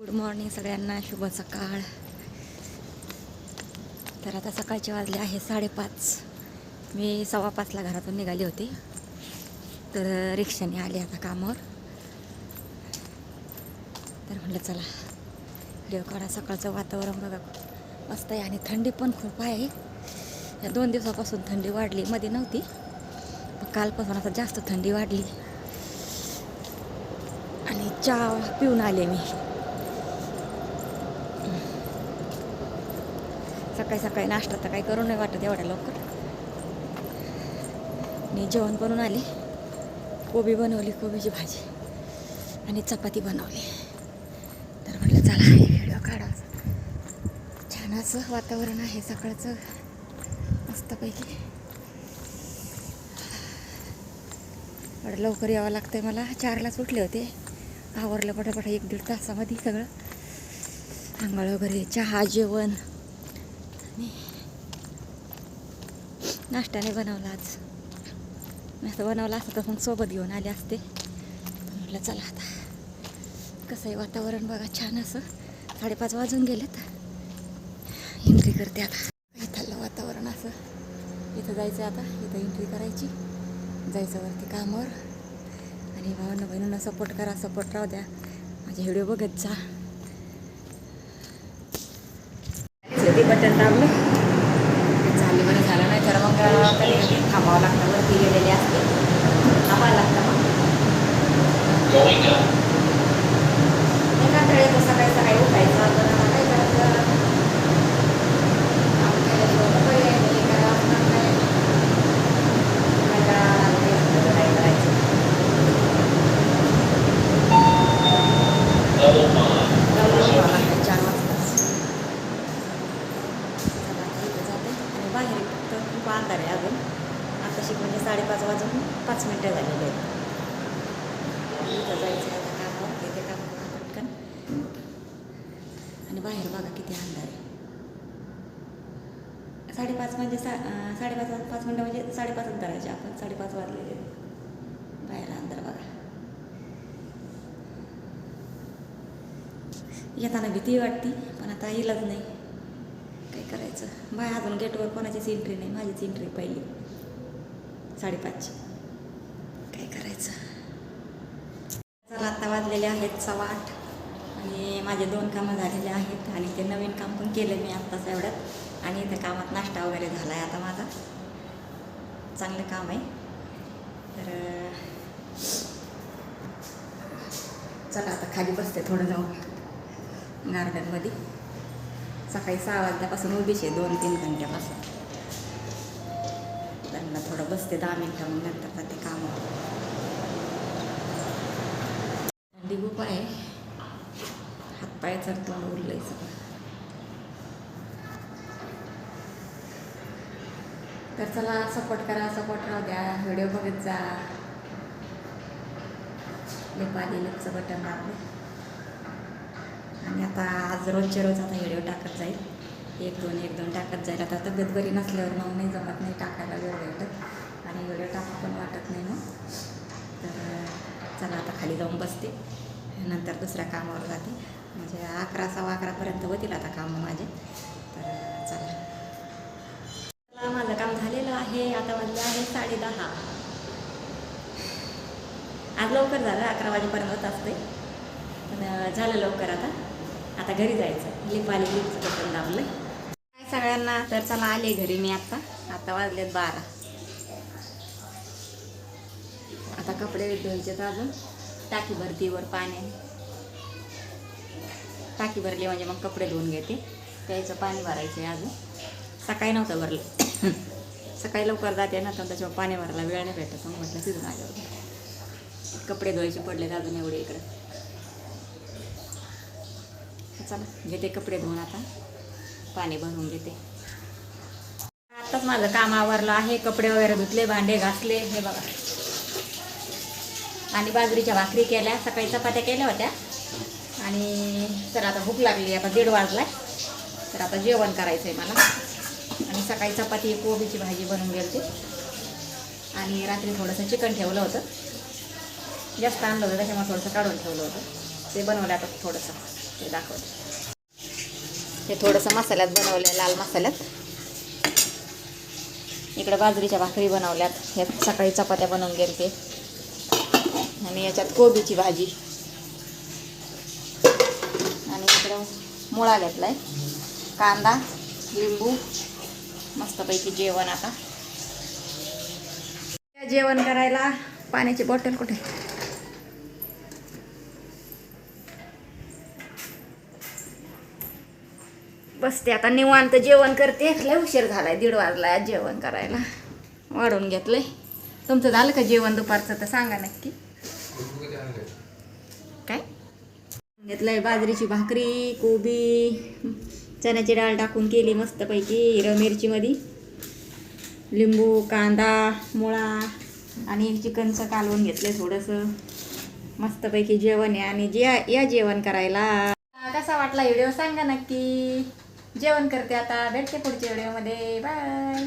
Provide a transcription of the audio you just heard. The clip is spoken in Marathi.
गुड मॉर्निंग सगळ्यांना शुभ सकाळ. तर आता सकाळचे वाजले आहे साडेपाच. मी सव्वा पाचला घरातून निघाली होती. तर रिक्षाने आले आता कामावर. तर म्हटलं चला व्हिडिओ काढा. सकाळचं वातावरण बघा. मस्त आहे आणि थंडी पण खूप आहे. या दोन दिवसापासून थंडी वाढली. मध्ये नव्हती. पण कालपासून आता जास्त थंडी वाढली. आणि चहा पिऊन आले मी. सकाळी सकाळी नाश्ता तर काही करू नाही वाटत एवढ्या लवकर. मी जेवण बनवून आले. कोबी बनवली कोबीची भाजी आणि चपाती बनवली. तर म्हटलं चला व्हिडिओ काढा. छान असं वातावरण आहे सकाळचं. मस्तपैकी. एवढं लवकर यावं लागतं आहे मला. चारलाच उठले होते. आवरलं पटापटा एक दीड तासामध्ये सगळं. आंघोळ वगैरे चहा जेवण. नाश्त्याने बनवला आज. नाही असं बनवलं असता तर मग सोबत घेऊन आले असते. पण म्हटलं चला आता. कसं आहे वातावरण बघा छान असं. साडेपाच वाजून गेलेत. एंट्री करते आता. इथलं वातावरण असं. इथं जायचं आता. इथं एंट्री करायची. जायचं वरती कामावर. आणि भावांना बहिणींना सपोर्ट करा सपोर्ट राहू द्या. माझे व्हिडिओ बघत जा. बटन दाबलं झाले बरं झालं नाही तर मग कधी थांबावं लागतं. वरती गेलेली असते. थांबावं लागतं मग Going up. एका वेळेस सकाळी सकाळी उठायचं तर आता काय करायचं आपण केल्याशिवाय तर पर्याय नाही. करावं लागणार काय. काय करावं लागतं, कसं काय करायचं. Level five. लवकर उठावं लागतं, चार वाजताच. चला, आता इथं जाते. आणि बाहेर फक्त खूप अंधार आहे अजून. आताशी म्हणजे साडेपाच वाजून पाच मिनटं झालेली आहेत इथं जायचं आहे कामावर तिथे काम पटकन. आणि बाहेर बघा किती अंधार आहे. साडेपाच म्हणजे सा साडेपाच वाज- पाच मिनटं म्हणजे साडेपाच धरायचे आपण. साडेपाच वाजलेले बाहेर अंधार बघा. येताना भीती वाटती पण आता येईलच नाही. करायचं? बाय अजून गेटवर कोणाचीच एंट्री नाही. माझीच एंट्री पहिली. साडेपाचची. काय करायचं? चला आता वाजलेले आहेत सव्वा आठ. आणि माझे दोन कामं झालेले आहेत आणि ते नवीन काम पण केलं मी आत्ताच एवढ्यात. आणि त्या कामात नाश्ता वगैरे झाला आहे आता माझा. चांगलं काम आहे. तर चला आता खाली बसते थोडं जाऊन. गार्डनमध्ये सकाळी सहा वाजल्यापासून उभीच आहे दोन तीन घंट्यापासून. त्यांना थोडं बसते दहा मिनटं मग नंतर जाते काम. थंडी खूप आहे. हातपाय चढतो उरलंय सगळं. तर चला सपोर्ट करा सपोर्ट राहू द्या. व्हिडिओ बघत जा. लिपाली लिपचं बटन दाबलं. आणि आता आज रोजच्या रोज आता व्हिडिओ टाकत जाईल. एक दोन एक दोन टाकत जाईल. आता तब्येत बरी नसल्यावर मग नाही जमत नाही टाकायला वेळ भेटत. आणि व्हिडिओ टाकू पण वाटत नाही मग. तर चला आता खाली जाऊन बसते. नंतर दुसऱ्या कामावर जाते. म्हणजे अकरा सव्वा अकरापर्यंत होतील आता कामं माझे. तर चला. चला माझं काम झालेलं आहे. आता वाजले आहे साडे दहा. आज लवकर झालं अकरा वाजेपर्यंत असते पण झालं लवकर आता. आता घरी जायचं. लिप लिपचं बटन दाबलं काय सगळ्यांना? तर चला आले घरी मी आत्ता आता वाजलेत बारा. आता कपडे धुवायचे तर अजून. टाकी भरतीवर पाणी. पाण्याने टाकी भरली म्हणजे मग कपडे धुवून घेते. प्यायचं पाणी भरायचं आहे अजून. सकाळी नव्हतं भरलं. सकाळी लवकर जाते ना तर त्याच्यावर पाणी भरायला वेळ नाही भेटत. मग म्हटलं तिथून आल्यावर. कपडे धुवायचे पडलेत अजून एवढे इकडे. चला घेते कपडे धुवून आता. पाणी भरून घेते. आत्ताच माझं काम आवरलं आहे कपडे वगैरे धुतले भांडे घासले हे बघा. आणि बाजरीच्या भाकरी केल्या सकाळी चपात्या केल्या होत्या. आणि तर आता भूक लागली आता दीड वाजला तर आता जेवण करायचं आहे मला. आणि सकाळी चपाती कोबीची भाजी बनवून होती आणि रात्री थोडंसं चिकन ठेवलं होतं. जास्त आणलं होतं त्याच्यामुळे थोडंसं काढून ठेवलं होतं. ते बनवलं आता थोडंसं. ते दाखवते. हे थोडंसं मसाल्यात बनवलं लाल मसाल्यात. इकडे बाजरीच्या भाकरी बनवल्यात. ह्यात सकाळी चपात्या बनवून गेलते आणि याच्यात कोबीची भाजी. आणि इकडं मुळा घेतलाय. कांदा लिंबू मस्तपैकी जेवण आता. जेवण करायला पाण्याची बॉटल कुठे? बसते. आता निवांत जेवण करते. लय उशीर झालाय दीड वाजला आज जेवण करायला. वाढून घेतलंय. तुमचं झालं का जेवण दुपारचं? तर सांगा नक्की. काय? घेतलंय बाजरीची भाकरी कोबी चण्याची डाळ टाकून केली मस्तपैकी हिरव मिरचीमध्ये. लिंबू कांदा मुळा आणि चिकनचं कालवून घेतलंय थोडंसं. मस्तपैकी जेवण आहे. आणि जे या जेवण करायला. कसा वाटला व्हिडिओ? सांगा नक्की. जेवण करते आता. भेटते पुढच्या व्हिडिओमध्ये. बाय